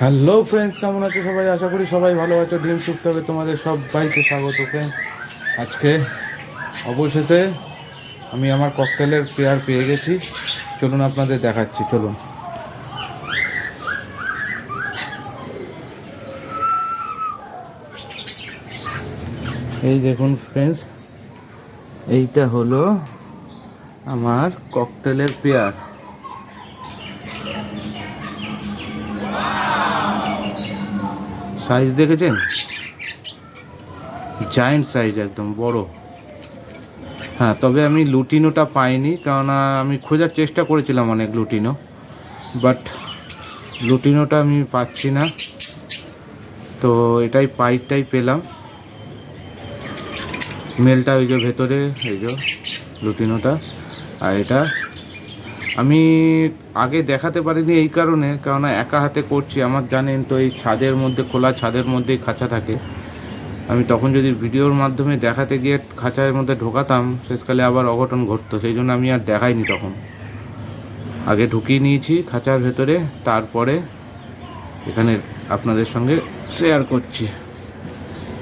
Hello friends কেমন আছো সবাই? আশা করি সবাই ভালো আছো। ডিম হবে তোমাদের সব বাইকে স্বাগত ফ্রেন্ডস আজকে অবশেষে আমি আমার ককটেলের পেয়ার পেয়ে গেছি। চলুন আপনাদের দেখাচ্ছি, চলুন। এই দেখুন ফ্রেন্ডস এইটা হলো আমার ককটেলের পেয়ার সাইজ দেখেছেন? জায়েন্ট সাইজ একদম, বড়। হ্যাঁ তবে আমি লুটিনোটা পাইনি, কেননা আমি খোঁজার চেষ্টা করেছিলাম অনেক লুটিনো। বাট লুটিনোটা আমি পাচ্ছি না। তো এটাই পাইপটাই পেলাম। মেলটা ওই যে ভেতরে, এই যে লুটিনোটা। আর এটা আমি আগে দেখাতে পারিনি এই কারণে কেননা একা হাতে করছি, আমার জানেন তো এই ছাদের মধ্যে, খোলা ছাদের মধ্যেই খাঁচা থাকে। আমি তখন যদি ভিডিওর মাধ্যমে দেখাতে গিয়ে খাঁচার মধ্যে ঢোকাতাম, শেষকালে আবার অঘটন ঘটতো, সেই জন্য আমি আর দেখাইনি তখন। আগে ঢুকিয়ে নিয়েছি খাঁচার ভেতরে, তারপরে এখানে আপনাদের সঙ্গে শেয়ার করছি।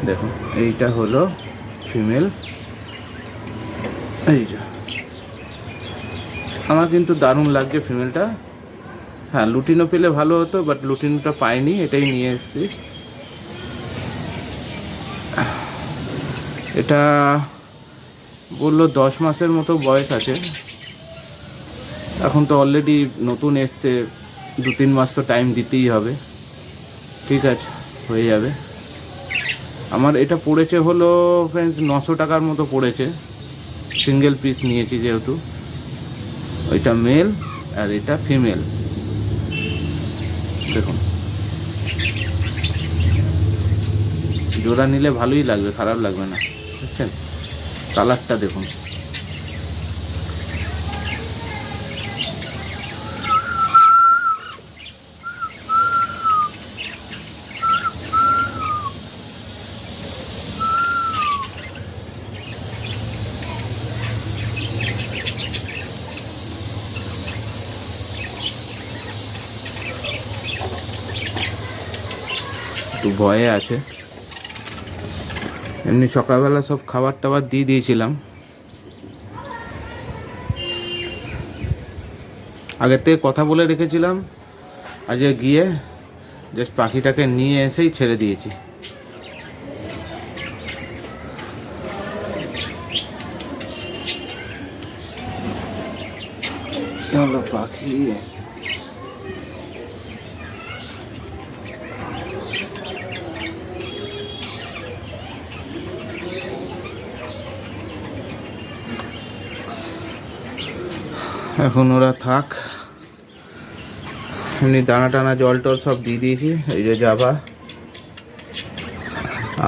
দেখুন, এইটা হলো ফিমেল এই যে। আমার কিন্তু দারুণ লাগছে ফিমেলটা হ্যাঁ লুটিনো পেলে ভালো হতো বাট লুটিনোটা পাইনি, এটাই নিয়ে এসেছি। এটা বলল দশ মাসের মতো বয়স আছে। এখন তো অলরেডি নতুন এসছে, দু তিন মাস তো টাইম দিতেই হবে। ঠিক আছে, হয়ে যাবে। আমার এটা পড়েছে হলো ফ্রেন্ডস নশো টাকার মতো পড়েছে। সিঙ্গেল পিস নিয়েছি যেহেতু। ওইটা মেল আর এটা ফিমেল দেখুন। জোড়া নিলে ভালোই লাগবে, খারাপ লাগবে না। বুঝছেন? কালারটা দেখুন। একটু ভয়ে আছে। এমনি সকালবেলা সব খাবার টাবার দিয়ে দিয়েছিলাম। আগের থেকে কথা বলে রেখেছিলাম। আজকে গিয়ে জাস্ট পাখিটাকে নিয়ে এসেই ছেড়ে দিয়েছি। পাখি এখন ওরা থাক। এমনি দানা টানা, জল টল সব দিয়ে দিয়েছি, এই যে যাবা।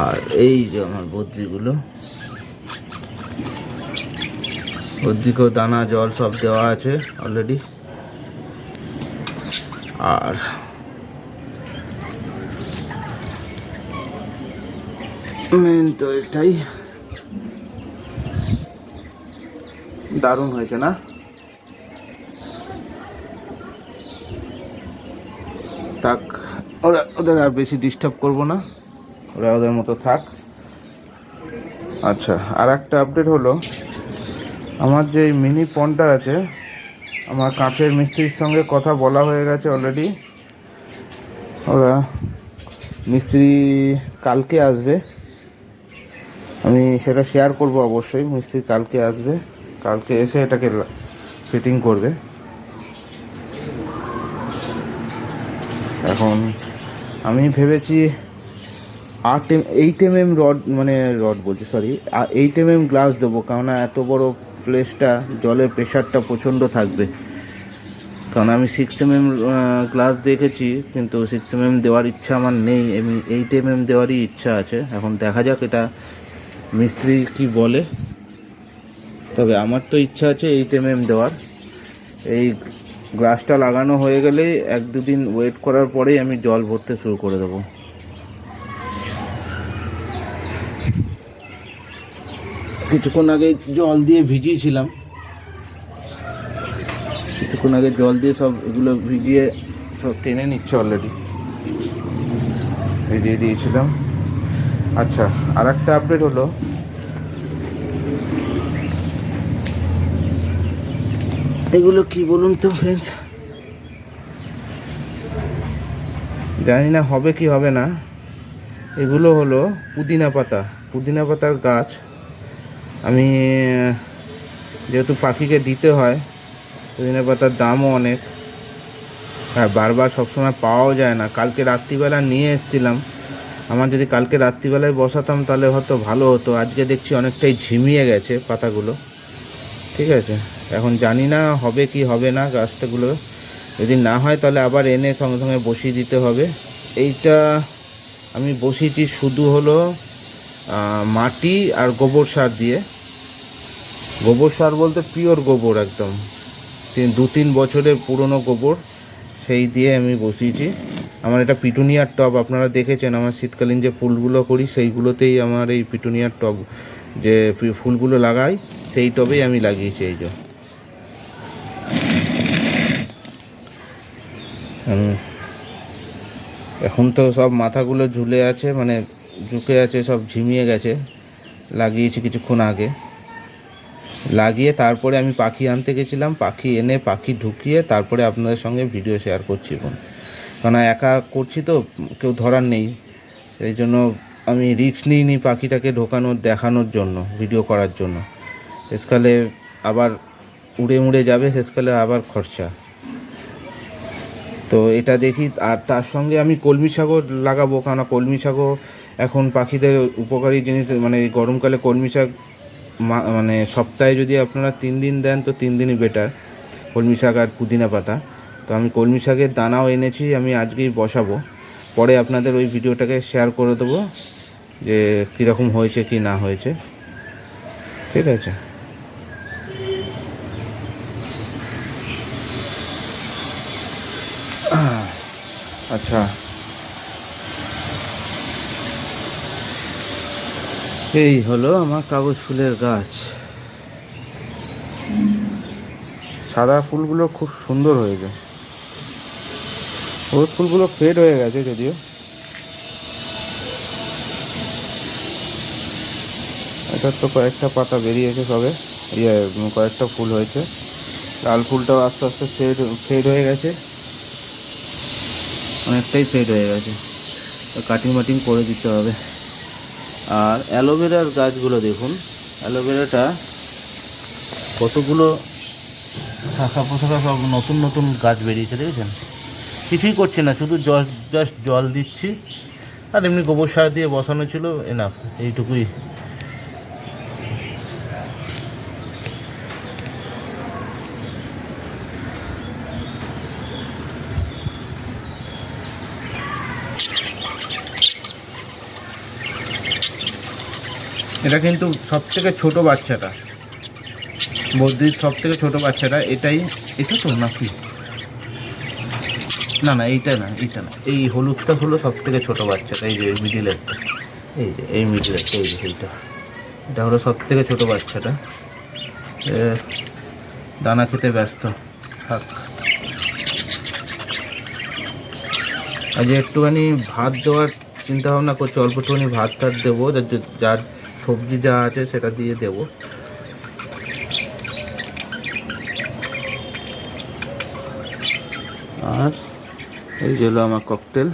আর এই যে আমার বদ্রিগুলো। বদ্রিকেও দানা, জল সব দেওয়া আছে অলরেডি আর মেন তো এটাই। দারুণ হয়েছে না? থাক। ওরা ওদের আর বেশি ডিস্টার্ব করব না। ওরা ওদের মতো থাক। আচ্ছা আর একটা আপডেট হলো, আমার যে মিনি পনটা আছে, আমার কাঁচের মিস্ত্রির সঙ্গে কথা বলা হয়ে গেছে অলরেডি ওরা মিস্ত্রি কালকে আসবে। আমি সেটা শেয়ার করব অবশ্যই, মিস্ত্রি কালকে আসবে। কালকে এসে এটাকে ফিটিং করবে। এখন আমি ভেবেছি আট M eight M M rod মানে রড বলছি sorry eight M M glass দেবো, কেননা এত বড় প্লেসটা জলের প্রেশারটা প্রচণ্ড থাকবে। কারণ আমি সিক্স এম এম গ্লাস দেখেছি, কিন্তু সিক্স এম এম দেওয়ার ইচ্ছা আমার নেই এমনি এইট এম এম দেওয়ারই ইচ্ছা আছে। এখন দেখা যাক এটা মিস্ত্রি কি বলে। তবে আমার তো ইচ্ছা আছে এইট এম এম দেওয়ার। এই গ্লাসটা লাগানো হয়ে গেলে এক দুদিন ওয়েট করার পরেই আমি জল ভরতে শুরু করে দেবো। কিছুক্ষণ আগে জল দিয়ে ভিজিয়েছিলাম। কিছুক্ষণ আগে জল দিয়ে সব এগুলো ভিজিয়ে সব টেনে নিচ্ছে অলরেডি ভিজিয়ে দিয়েছিলাম। আচ্ছা আর একটা আপডেট হলো এগুলো কি বলুন তো ফ্রেন্ডস জানি না হবে কি হবে না। এগুলো হলো পুদিনা পাতা। পুদিনা পাতার গাছ আমি, যেহেতু পাখিকে দিতে হয়, পুদিনা পাতার দামও অনেক। হ্যাঁ বারবার সবসময় পাওয়াও যায় না। কালকে রাত্রিবেলা নিয়ে এসেছিলাম। আমার যদি কালকে রাত্রিবেলায় বসাতাম তাহলে হয়তো ভালো হতো। আজকে দেখছি অনেকটাই ঝিমিয়ে গেছে পাতাগুলো। ঠিক আছে? এখন জানি না হবে কি হবে না গাছটাগুলো। যদি না হয় তাহলে আবার এনে সঙ্গে সঙ্গে বসিয়ে দিতে হবে। এইটা আমি বসিয়েছি শুধু হলো মাটি আর গোবর সার দিয়ে। গোবর সার বলতে পিওর গোবর একদম। তিন দু তিন বছরের পুরনো গোবর, সেই দিয়ে আমি বসিয়েছি। আমার এটা পিটুনিয়ার টব, আপনারা দেখেছেন আমার শীতকালীন যে ফুলগুলো করি, সেইগুলোতেই আমার এই পিটুনিয়ার টব, যে ফুলগুলো লাগাই। সেই টবেই আমি লাগিয়েছি এই যে। এখন তো সব মাথাগুলো ঝুলে আছে মানে ঝুঁকে আছে, সব ঝিমিয়ে গেছে। লাগিয়েছি কিছুক্ষণ আগে। লাগিয়ে তারপরে আমি পাখি আনতে গেছিলাম, পাখি এনে পাখি ঢুকিয়ে তারপরে আপনাদের সঙ্গে ভিডিও শেয়ার করছি এখন। কারণ একা করছি তো, কেউ ধরার নেই। সেই জন্য আমি রিস্ক নিইনি পাখিটাকে ঢোকানোর, দেখানোর জন্য ভিডিও করার জন্য। শেষকালে আবার উড়ে মুড়ে যাবে শেষকালে আবার খরচা। তো এটা দেখি, আর তার সঙ্গে আমি কলমি শাকও লাগাবো কারণ কলমি শাকও এখন পাখিদের উপকারী জিনিস মানে গরমকালে কলমি শাক মানে সপ্তাহে যদি আপনারা তিন দিন দেন, তো তিন দিনই বেটার কলমি শাক আর পুদিনা পাতা। তো আমি কলমি শাকের দানাও এনেছি, আমি আজকেই বসাবো। পরে আপনাদের ওই ভিডিওটাকে শেয়ার করে দেবো, যে কীরকম হয়েছে কি না হয়েছে। ঠিক আছে। আচ্ছা। এই হলো আমার কাগজ ফুলের গাছ। সাদা ফুলগুলো খুব সুন্দর হয়েছে হলুদ ফুলগুলো ফেড হয়ে গেছে যদিও। এটার তো কয়েকটা পাতা বেরিয়েছে সবে। ইয়ে কয়েকটা ফুল হয়েছে। লাল ফুলটাও আস্তে আস্তে ফেড ফেড হয়ে গেছে। অনেকটাই ফেড হয়ে গেছে। কাটিং মাটিং করে দিতে হবে। আর অ্যালোভেরার গাছগুলো দেখুন। অ্যালোভেরাটা কতগুলো শাখা পোশাখা সব নতুন নতুন গাছ বেরিয়েছে, দেখেছেন? কিছুই করছে না, শুধু জাস্ট জল দিচ্ছি। আর এমনি গোবর সার দিয়ে বসানো ছিল এনাফ এইটুকুই। এটা কিন্তু সব থেকে ছোটো বাচ্চাটা। বদ্রির সব থেকে ছোটো বাচ্চাটা, এটাই, এটা তো নাকি? না না, এইটা না এইটা না। এই হলুদটা হলো সব থেকে ছোটো বাচ্চাটা, এই যে মিডিলের এই যে, এই মিডিলের এই যে এইটা। এটা হলো সব থেকে ছোটো বাচ্চাটা। দানা খেতে ব্যস্ত, থাক। আজ একটুখানি ভাত দেওয়ার চিন্তা ভাবনা করছি অল্প একটুখানি ভাত টাত দেবো যার সবজি যা আছে সেটা দিয়ে দেবো। আর এই হলো আমার ককটেল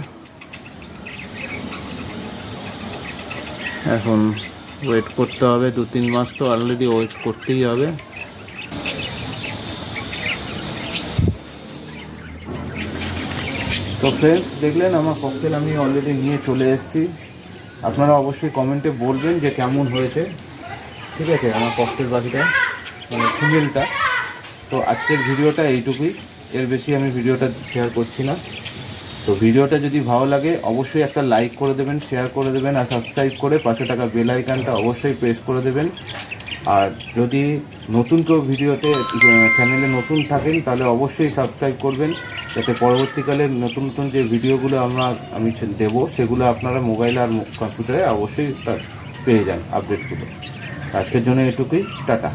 এখন ওয়েট করতে হবে দু তিন মাস তো অলরেডি ওয়েট করতেই হবে। তো ফ্রেন্ডস দেখলেন আমার ককটেল আমি অলরেডি নিয়ে চলে এসেছি। আপনারা অবশ্যই কমেন্টে বলবেন যে কেমন হয়েছে। ঠিক আছে, আমার ককটেল পাখিটা মানে ফিমেলটা তো আজকের ভিডিওটা এইটুকুই। এর বেশি আমি ভিডিওটা শেয়ার করছি না। তো ভিডিওটা যদি ভালো লাগে, অবশ্যই একটা লাইক করে দেবেন শেয়ার করে দেবেন, আর সাবস্ক্রাইব করে পাশে টাকা বেল আইকনটা অবশ্যই প্রেস করে দেবেন। আর যদি নতুন কেউ ভিডিওতে চ্যানেলে নতুন থাকেন, তাহলে অবশ্যই সাবস্ক্রাইব করবেন। যাতে পরবর্তীকালে নতুন নতুন যে ভিডিওগুলো আমরা, আমি দেবো, সেগুলো আপনারা মোবাইল আর কম্পিউটারে অবশ্যই তা, পেয়ে যান আপডেটগুলো আজকের জন্য এটুকুই, টাটা।